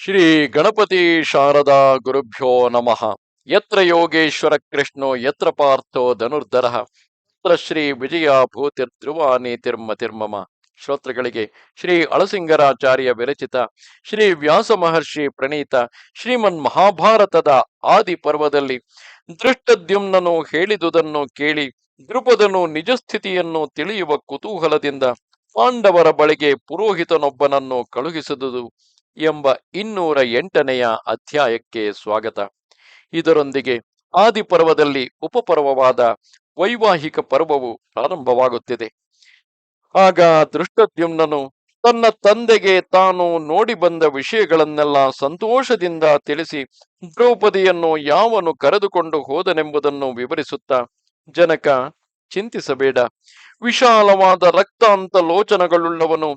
ಶ್ರೀ ಗಣಪತಿ ಶಾರದಾ ಗುರುಭ್ಯೋ ನಮಃ. ಯತ್ರ ಯೋಗೇಶ್ವರ ಕೃಷ್ಣೋ, ಯತ್ರ ಪಾರ್ಥೋ ಧನುರ್ಧರ. ಯತ್ರ ಶ್ರೀ ವಿಜಯ ತಿರ್ಮ ತಿರ್ಮಮ. ಶ್ರೋತೃಗಳಿಗೆ ಶ್ರೀ ಅಳಸಿಂಗರಾಚಾರ್ಯ ವಿರಚಿತ, ಶ್ರೀ ವ್ಯಾಸ ಮಹರ್ಷಿ ಪ್ರಣೀತ, ಶ್ರೀಮನ್ ಮಹಾಭಾರತದ ಆದಿ ಪರ್ವದಲ್ಲಿ ದೃಷ್ಟದ್ಯುಮ್ನನು ಹೇಳಿದುದನ್ನು ಕೇಳಿ ದೃಪದನು ನಿಜ ಸ್ಥಿತಿಯನ್ನು ತಿಳಿಯುವ ಕುತೂಹಲದಿಂದ ಪಾಂಡವರ ಬಳಿಗೆ ಪುರೋಹಿತನೊಬ್ಬನನ್ನು ಕಳುಹಿಸಿದುದು. ಎಂಬ ಇನ್ನೂರ ಎಂಟನೆಯ ಅಧ್ಯಾಯಕ್ಕೆ ಸ್ವಾಗತ. ಇದರೊಂದಿಗೆ ಆದಿಪರ್ವದಲ್ಲಿ ಉಪಪರ್ವವಾದ ವೈವಾಹಿಕ ಪರ್ವವು ಪ್ರಾರಂಭವಾಗುತ್ತಿದೆ. ಆಗ ದೃಷ್ಟದ್ಯುಮ್ನನು ತನ್ನ ತಂದೆಗೆ ತಾನು ನೋಡಿ ಬಂದ ವಿಷಯಗಳನ್ನೆಲ್ಲ ಸಂತೋಷದಿಂದ ತಿಳಿಸಿ ದ್ರೌಪದಿಯನ್ನು ಯಾವನು ಕರೆದುಕೊಂಡು ಹೋದನೆಂಬುದನ್ನು ವಿವರಿಸುತ್ತಾ, ಜನಕ, ಚಿಂತಿಸಬೇಡ. ವಿಶಾಲವಾದ ರಕ್ತಾಂತ ಲೋಚನಗಳುಳ್ಳವನು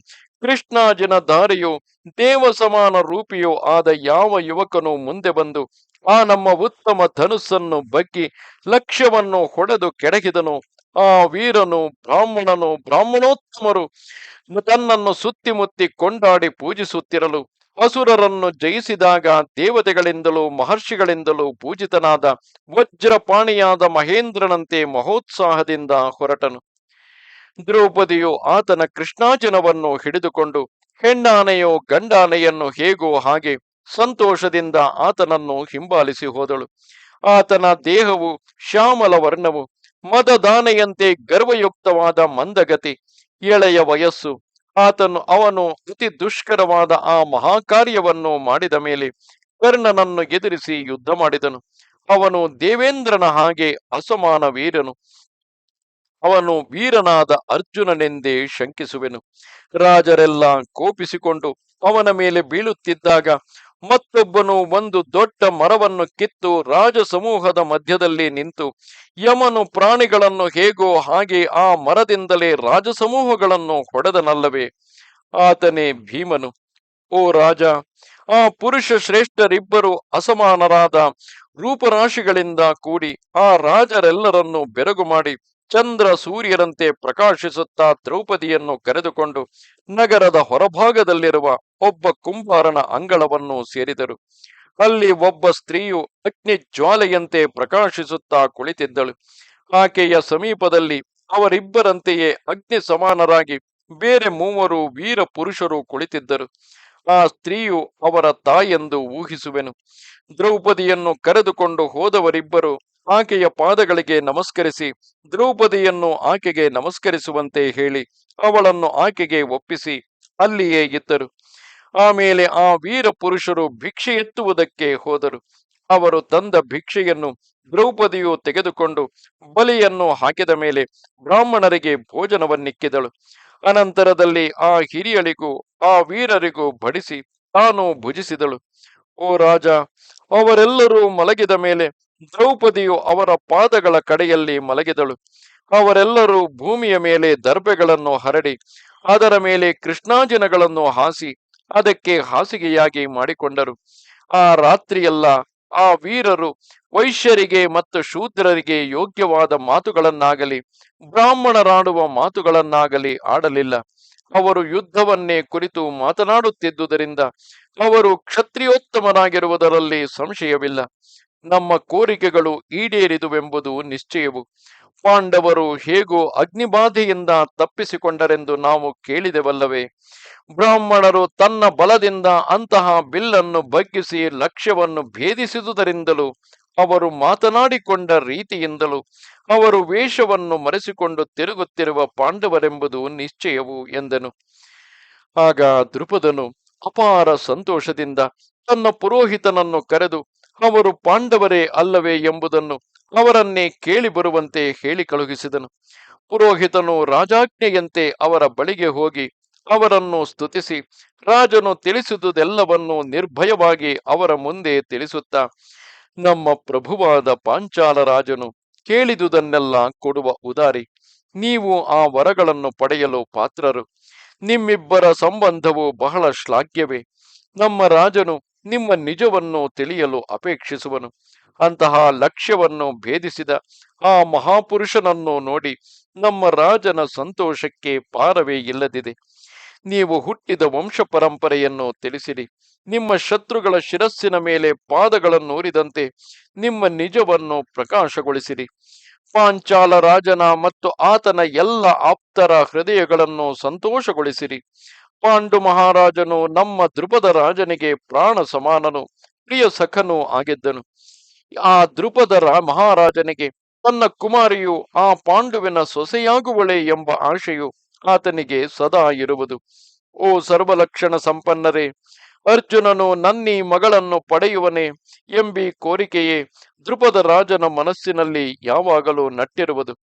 ಕೃಷ್ಣಾಜಿನ ದಾರಿಯು, ದೇವ ಸಮಾನ ರೂಪಿಯೋ ಆದ ಯಾವ ಯುವಕನು ಮುಂದೆ ಬಂದು, ಆ ನಮ್ಮ ಉತ್ತಮ ಧನುಸ್ಸನ್ನು ಬಗ್ಗಿ ಲಕ್ಷ್ಯವನ್ನು ಹೊಡೆದು ಕೆಡಗಿದನು ಆ ವೀರನು, ಬ್ರಾಹ್ಮಣನು, ಬ್ರಾಹ್ಮಣೋತ್ತಮರು ತನ್ನನ್ನು ಸುತ್ತಿಮುತ್ತಿ ಕೊಂಡಾಡಿ ಪೂಜಿಸುತ್ತಿರಲು, ಅಸುರರನ್ನು ಜಯಿಸಿದಾಗ ದೇವತೆಗಳಿಂದಲೂ ಮಹರ್ಷಿಗಳಿಂದಲೂ ಪೂಜಿತನಾದ ವಜ್ರಪಾಣಿಯಾದ ಮಹೇಂದ್ರನಂತೆ ಮಹೋತ್ಸಾಹದಿಂದ ಹೊರಟನು. ದ್ರೌಪದಿಯು ಆತನ ಕೃಷ್ಣಾಜನವನ್ನು ಹಿಡಿದುಕೊಂಡು ಹೆಣ್ಣಾನೆಯೋ ಗಂಡಾನೆಯನ್ನು ಹೇಗೋ ಹಾಗೆ ಸಂತೋಷದಿಂದ ಆತನನ್ನು ಹಿಂಬಾಲಿಸಿ ಹೋದಳು. ಆತನ ದೇಹವು ಶ್ಯಾಮಲ ವರ್ಣವು, ಮದದಾನೆಯಂತೆ ಗರ್ವಯುಕ್ತವಾದ ಮಂದಗತಿ, ಎಳೆಯ ವಯಸ್ಸು, ಆತನು, ಅವನು ಅತಿ ದುಷ್ಕರವಾದ ಆ ಮಹಾಕಾರ್ಯವನ್ನು ಮಾಡಿದ ಮೇಲೆ ಕರ್ಣನನ್ನು ಎದುರಿಸಿ ಯುದ್ಧ ಮಾಡಿದನು. ಅವನು ದೇವೇಂದ್ರನ ಹಾಗೆ ಅಸಮಾನ ವೀರನು. ಅವನು ವೀರನಾದ ಅರ್ಜುನನೆಂದೇ ಶಂಕಿಸುವೆನು. ರಾಜರೆಲ್ಲ ಕೋಪಿಸಿಕೊಂಡು ಅವನ ಮೇಲೆ ಬೀಳುತ್ತಿದ್ದಾಗ ಮತ್ತೊಬ್ಬನು ಒಂದು ದೊಡ್ಡ ಮರವನ್ನು ಕಿತ್ತು ರಾಜ ಸಮೂಹದ ಮಧ್ಯದಲ್ಲಿ ನಿಂತು ಯಮನು ಪ್ರಾಣಿಗಳನ್ನು ಹೇಗೋ ಹಾಗೆ ಆ ಮರದಿಂದಲೇ ರಾಜಸಮೂಹಗಳನ್ನು ಹೊಡೆದನಲ್ಲವೇ? ಆತನೇ ಭೀಮನು. ಓ ರಾಜ, ಆ ಪುರುಷ ಶ್ರೇಷ್ಠರಿಬ್ಬರು ಅಸಮಾನರಾದ ರೂಪರಾಶಿಗಳಿಂದ ಕೂಡಿ ಆ ರಾಜರೆಲ್ಲರನ್ನು ಬೆರಗು ಮಾಡಿ ಚಂದ್ರ ಸೂರ್ಯರಂತೆ ಪ್ರಕಾಶಿಸುತ್ತಾ ದ್ರೌಪದಿಯನ್ನು ಕರೆದುಕೊಂಡು ನಗರದ ಹೊರಭಾಗದಲ್ಲಿರುವ ಒಬ್ಬ ಕುಂಬಾರನ ಅಂಗಳವನ್ನು ಸೇರಿದರು. ಅಲ್ಲಿ ಒಬ್ಬ ಸ್ತ್ರೀಯು ಅಗ್ನಿ ಜ್ವಾಲೆಯಂತೆ ಪ್ರಕಾಶಿಸುತ್ತಾ ಕುಳಿತಿದ್ದಳು. ಆಕೆಯ ಸಮೀಪದಲ್ಲಿ ಅವರಿಬ್ಬರಂತೆಯೇ ಅಗ್ನಿ ಸಮಾನರಾಗಿ ಬೇರೆ ಮೂವರು ವೀರ ಪುರುಷರು ಕುಳಿತಿದ್ದರು. ಆ ಸ್ತ್ರೀಯು ಅವರ ತಾಯೆಂದು ಊಹಿಸುವೆನು. ದ್ರೌಪದಿಯನ್ನು ಕರೆದುಕೊಂಡು ಹೋದವರಿಬ್ಬರು ಆಕೆಯ ಪಾದಗಳಿಗೆ ನಮಸ್ಕರಿಸಿ, ದ್ರೌಪದಿಯನ್ನು ಆಕೆಗೆ ನಮಸ್ಕರಿಸುವಂತೆ ಹೇಳಿ, ಅವಳನ್ನು ಆಕೆಗೆ ಒಪ್ಪಿಸಿ, ಅಲ್ಲಿಯೇ ಇದ್ದರು. ಆಮೇಲೆ ಆ ವೀರ ಪುರುಷರು ಭಿಕ್ಷೆ ಎತ್ತುವುದಕ್ಕೆ ಹೋದರು. ಅವರು ತಂದ ಭಿಕ್ಷೆಯನ್ನು ದ್ರೌಪದಿಯು ತೆಗೆದುಕೊಂಡು ಬಲಿಯನ್ನು ಹಾಕಿದ ಮೇಲೆ ಬ್ರಾಹ್ಮಣರಿಗೆ ಭೋಜನವನ್ನಿಕ್ಕಿದಳು. ಅನಂತರದಲ್ಲಿ ಆ ಹಿರಿಯಳಿಗೂ, ಆ ವೀರರಿಗೂ ಬಡಿಸಿ ತಾನು ಭುಜಿಸಿದಳು. ಓ ರಾಜ, ಅವರೆಲ್ಲರೂ ಮಲಗಿದ ಮೇಲೆ ದ್ರೌಪದಿಯು ಅವರ ಪಾದಗಳ ಕಡೆಯಲ್ಲಿ ಮಲಗಿದಳು. ಅವರೆಲ್ಲರೂ ಭೂಮಿಯ ಮೇಲೆ ದರ್ಬೆಗಳನ್ನು ಹರಡಿ, ಅದರ ಮೇಲೆ ಕೃಷ್ಣಾಜಿನಗಳನ್ನು ಹಾಸಿ, ಅದಕ್ಕೆ ಹಾಸಿಗೆಯಾಗಿ ಮಾಡಿಕೊಂಡರು. ಆ ರಾತ್ರಿಯೆಲ್ಲ ಆ ವೀರರು ವೈಶ್ಯರಿಗೆ ಮತ್ತು ಶೂದ್ರರಿಗೆ ಯೋಗ್ಯವಾದ ಮಾತುಗಳನ್ನಾಗಲಿ, ಬ್ರಾಹ್ಮಣರಾಡುವ ಮಾತುಗಳನ್ನಾಗಲಿ ಆಡಲಿಲ್ಲ. ಅವರು ಯುದ್ಧವನ್ನೇ ಕುರಿತು ಮಾತನಾಡುತ್ತಿದ್ದುದರಿಂದ ಅವರು ಕ್ಷತ್ರಿಯೋತ್ತಮರಾಗಿರುವುದರಲ್ಲಿ ಸಂಶಯವಿಲ್ಲ. ನಮ್ಮ ಕೋರಿಕೆಗಳು ಈಡೇರಿದುವೆಂಬುದು ನಿಶ್ಚಯವು. ಪಾಂಡವರು ಹೇಗೋ ಅಗ್ನಿಬಾಧೆಯಿಂದ ತಪ್ಪಿಸಿಕೊಂಡರೆಂದು ನಾವು ಕೇಳಿದೆವಲ್ಲವೇ. ಬ್ರಾಹ್ಮಣರು ತನ್ನ ಬಲದಿಂದ ಅಂತಹ ಬಿಲ್ಲನ್ನು ಬಗ್ಗಿಸಿ ಲಕ್ಷ್ಯವನ್ನು ಭೇದಿಸಿದುದರಿಂದಲೂ ಅವರು ಮಾತನಾಡಿಕೊಂಡ ರೀತಿಯಿಂದಲೂ ಅವರು ವೇಷವನ್ನು ಮರೆಸಿಕೊಂಡು ತಿರುಗುತ್ತಿರುವ ಪಾಂಡವರೆಂಬುದು ನಿಶ್ಚಯವು ಎಂದನು. ಆಗ ದೃಪದನು ಅಪಾರ ಸಂತೋಷದಿಂದ ತನ್ನ ಪುರೋಹಿತನನ್ನು ಕರೆದು, ಅವರು ಪಾಂಡವರೇ ಅಲ್ಲವೇ ಎಂಬುದನ್ನು ಅವರನ್ನೇ ಕೇಳಿ ಬರುವಂತೆ ಹೇಳಿ ಕಳುಹಿಸಿದನು. ಪುರೋಹಿತನು ರಾಜಾಜ್ಞೆಯಂತೆ ಅವರ ಬಳಿಗೆ ಹೋಗಿ ಅವರನ್ನು ಸ್ತುತಿಸಿ. ರಾಜನು ತಿಳಿಸಿದುದೆಲ್ಲವನ್ನು ನಿರ್ಭಯವಾಗಿ ಅವರ ಮುಂದೆ ತಿಳಿಸುತ್ತಾ, ನಮ್ಮ ಪ್ರಭುವಾದ ಪಾಂಚಾಲ ರಾಜನು ಕೇಳಿದುದನ್ನೆಲ್ಲ ಕೊಡುವ ಉದಾರಿ, ನೀವು ಆ ವರಗಳನ್ನು ಪಡೆಯಲು ಪಾತ್ರರು. ನಿಮ್ಮಿಬ್ಬರ ಸಂಬಂಧವು ಬಹಳ ಶ್ಲಾಘ್ಯವೇ. ನಮ್ಮ ರಾಜನು ನಿಮ್ಮ ನಿಜವನ್ನು ತಿಳಿಯಲು ಅಪೇಕ್ಷಿಸುವನು. ಅಂತಹ ಲಕ್ಷ್ಯವನ್ನು ಭೇದಿಸಿದ ಆ ಮಹಾಪುರುಷನನ್ನು ನೋಡಿ ನಮ್ಮ ರಾಜನ ಸಂತೋಷಕ್ಕೆ ಪಾರವೇ ಇಲ್ಲದಿದೆ. ನೀವು ಹುಟ್ಟಿದ ವಂಶ ಪರಂಪರೆಯನ್ನು ತಿಳಿಸಿರಿ. ನಿಮ್ಮ ಶತ್ರುಗಳ ಶಿರಸ್ಸಿನ ಮೇಲೆ ಪಾದಗಳನ್ನು ಉರಿದಂತೆ ನಿಮ್ಮ ನಿಜವನ್ನು ಪ್ರಕಾಶಗೊಳಿಸಿರಿ. ಪಾಂಚಾಲ ರಾಜನ ಮತ್ತು ಆತನ ಎಲ್ಲ ಆಪ್ತರ ಹೃದಯಗಳನ್ನು ಸಂತೋಷಗೊಳಿಸಿರಿ. ಪಾಂಡು ಮಹಾರಾಜನು ನಮ್ಮ ದೃಪದ ರಾಜನಿಗೆ ಪ್ರಾಣ ಸಮಾನನು, ಪ್ರಿಯ ಸಖನೂ ಆಗಿದ್ದನು. ಆ ದೃಪದ ಮಹಾರಾಜನಿಗೆ, ತನ್ನ ಕುಮಾರಿಯು ಆ ಪಾಂಡುವಿನ ಸೊಸೆಯಾಗುವಳೆ ಎಂಬ ಆಶೆಯು ಆತನಿಗೆ ಸದಾ ಇರುವುದು. ಓ ಸರ್ವಲಕ್ಷಣ ಸಂಪನ್ನರೇ, ಅರ್ಜುನನು ನನ್ನಿ ಮಗಳನ್ನು ಪಡೆಯುವನೆ ಎಂಬಿ ಕೋರಿಕೆಯೇ ದೃಪದ ರಾಜನ ಮನಸ್ಸಿನಲ್ಲಿ ಯಾವಾಗಲೂ ನಟ್ಟಿರುವುದು.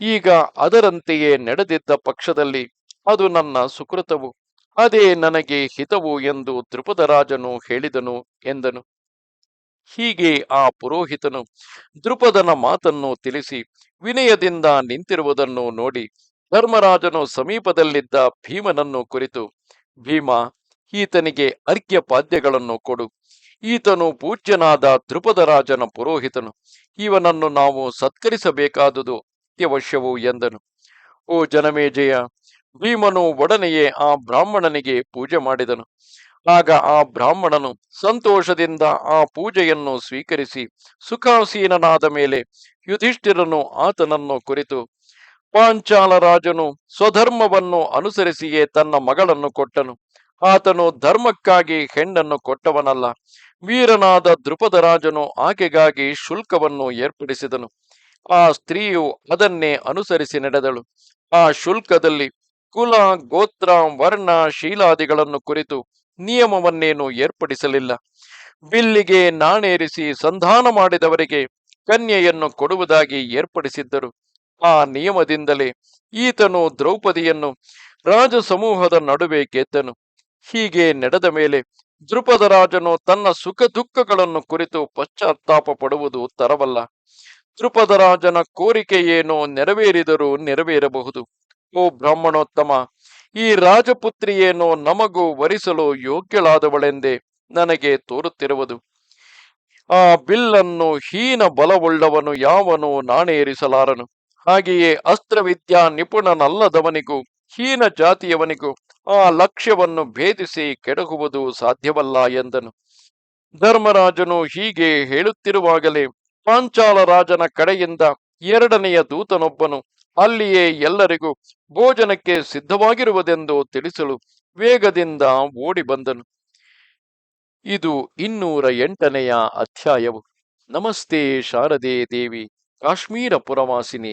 ಈಗ ಅದರಂತೆಯೇ ನಡೆದಿದ್ದ ಪಕ್ಷದಲ್ಲಿ ಅದು ನನ್ನ ಸುಕೃತವು, ಅದೇ ನನಗೆ ಹಿತವು ಎಂದು ದೃಪದ ರಾಜನು ಹೇಳಿದನು ಎಂದನು. ಹೀಗೆ ಆ ಪುರೋಹಿತನು ದೃಪದನ ಮಾತನ್ನು ತಿಳಿಸಿ ವಿನಯದಿಂದ ನಿಂತಿರುವುದನ್ನು ನೋಡಿ ಧರ್ಮರಾಜನು ಸಮೀಪದಲ್ಲಿದ್ದ ಭೀಮನನ್ನು ಕುರಿತು, ಭೀಮ, ಈತನಿಗೆ ಅರ್ಘ್ಯ ಪಾದ್ಯಗಳನ್ನು ಕೊಡು. ಈತನು ಪೂಜ್ಯನಾದ ದೃಪದ ರಾಜನ ಪುರೋಹಿತನು. ಇವನನ್ನು ನಾವು ಸತ್ಕರಿಸಬೇಕಾದುದು ಅತ್ಯವಶ್ಯವು ಎಂದನು. ಓ ಜನಮೇಜಯ, ಭೀಮನು ಒಡನೆಯೇ ಆ ಬ್ರಾಹ್ಮಣನಿಗೆ ಪೂಜೆ ಮಾಡಿದನು. ಆಗ ಆ ಬ್ರಾಹ್ಮಣನು ಸಂತೋಷದಿಂದ ಆ ಪೂಜೆಯನ್ನು ಸ್ವೀಕರಿಸಿ ಸುಖಾಸೀನನಾದ ಮೇಲೆ ಯುಧಿಷ್ಠಿರನು ಆತನನ್ನು ಕುರಿತು ಪಾಂಚಾಲ ರಾಜನು ಸ್ವಧರ್ಮವನ್ನು ಅನುಸರಿಸಿಯೇ ತನ್ನ ಮಗಳನ್ನು ಕೊಟ್ಟನು. ಆತನು ಧರ್ಮಕ್ಕಾಗಿ ಹೆಣ್ಣನ್ನು ಕೊಟ್ಟವನಲ್ಲ. ವೀರನಾದ ದೃಪದ ರಾಜನು ಆಕೆಗಾಗಿ ಶುಲ್ಕವನ್ನು ಏರ್ಪಡಿಸಿದನು. ಆ ಸ್ತ್ರೀಯು ಅದನ್ನೇ ಅನುಸರಿಸಿ ನಡೆದಳು. ಆ ಶುಲ್ಕದಲ್ಲಿ ಕುಲ, ಗೋತ್ರ, ವರ್ಣ, ಶೀಲಾದಿಗಳನ್ನು ಕುರಿತು ನಿಯಮವನ್ನೇನು ಏರ್ಪಡಿಸಲಿಲ್ಲ. ಬಿಲ್ಲಿಗೆ ನಾಣೇರಿಸಿ ಸಂಧಾನ ಮಾಡಿದವರಿಗೆ ಕನ್ಯೆಯನ್ನು ಕೊಡುವುದಾಗಿ ಏರ್ಪಡಿಸಿದ್ದರು. ಆ ನಿಯಮದಿಂದಲೇ ಈತನು ದ್ರೌಪದಿಯನ್ನು ರಾಜ ಸಮೂಹದ ನಡುವೆ ಗೆದ್ದನು ಹೀಗೆ ನಡೆದ ಮೇಲೆ ದೃಪದ ರಾಜನು ತನ್ನ ಸುಖ ದುಃಖಗಳನ್ನು ಕುರಿತು ಪಶ್ಚಾತ್ತಾಪ ಪಡುವುದು ತರವಲ್ಲ. ದೃಪದ ರಾಜನ ಕೋರಿಕೆ ಏನೋ ನೆರವೇರಿದರೂ ನೆರವೇರಬಹುದು. ಓ ಬ್ರಾಹ್ಮಣೋತ್ತಮ, ಈ ರಾಜಪುತ್ರಿಯೇನೋ ನಮಗೂ ವರಿಸಲು ಯೋಗ್ಯಳಾದವಳೆಂದೇ ನನಗೆ ತೋರುತ್ತಿರುವುದು. ಆ ಬಿಲ್ಲನ್ನು ಹೀನ ಬಲವುಳ್ಳವನು ಯಾವನು ನಾಣೇರಿಸಲಾರನು ಹಾಗೆಯೇ ಅಸ್ತ್ರವಿದ್ಯಾ ನಿಪುಣನಲ್ಲದವನಿಗೂ, ಹೀನ ಜಾತಿಯವನಿಗೂ ಆ ಲಕ್ಷ್ಯವನ್ನು ಭೇದಿಸಿ ಕೆಡಗುವುದು ಸಾಧ್ಯವಲ್ಲ ಎಂದನು. ಧರ್ಮರಾಜನು ಹೀಗೆ ಹೇಳುತ್ತಿರುವಾಗಲೇ ಪಾಂಚಾಲ ರಾಜನ ಕಡೆಯಿಂದ ಎರಡನೆಯ ದೂತನೊಬ್ಬನು ಅಲ್ಲಿಯೇ ಎಲ್ಲರಿಗೂ ಭೋಜನಕ್ಕೆ ಸಿದ್ಧವಾಗಿರುವುದೆಂದು ತಿಳಿಸಲು ವೇಗದಿಂದ ಓಡಿ ಬಂದನು. ಇದು ಇನ್ನೂರ ಎಂಟನೆಯ ಅಧ್ಯಾಯವು. ನಮಸ್ತೆ ಶಾರದೆ ದೇವಿ, ಕಾಶ್ಮೀರ ಪುರವಾಸಿನಿ